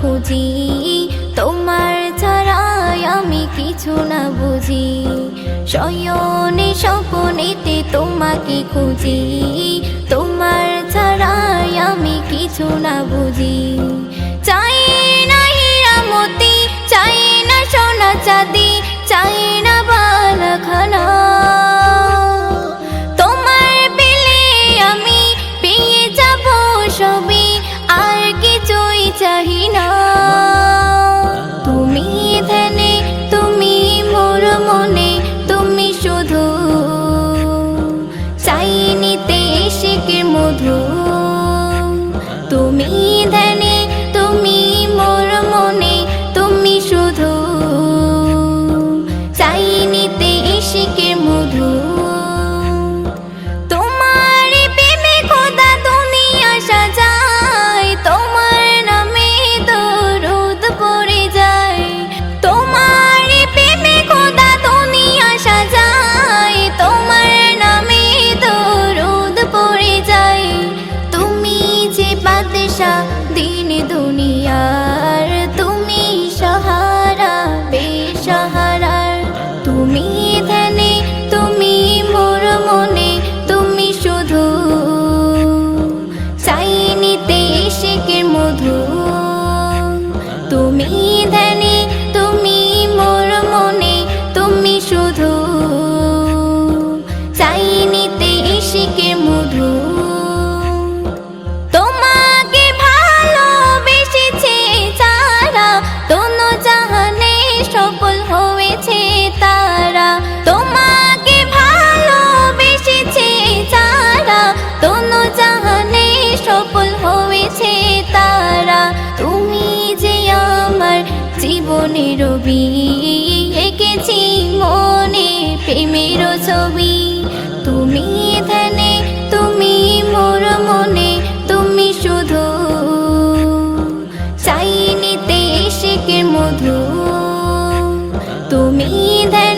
খুঁজি। তোমার ছাড়াই আমি কিছু না বুঝি। শয়নে স্বপনেতে তোমাকে খুঁজি। তোমার ছাড়াই আমি কিছু না বুঝি। চাই মদিনা দিন দুনিয়ার তুমি সাহারা বেসাহারার তুমি জীবনের রবি, এঁকেছি মনে প্রেমের ছবি। তুমি ধানে তুমি মোর মনে, তুমি শুধু চাইনিতে শিখের মধু। তুমি ধ্যানে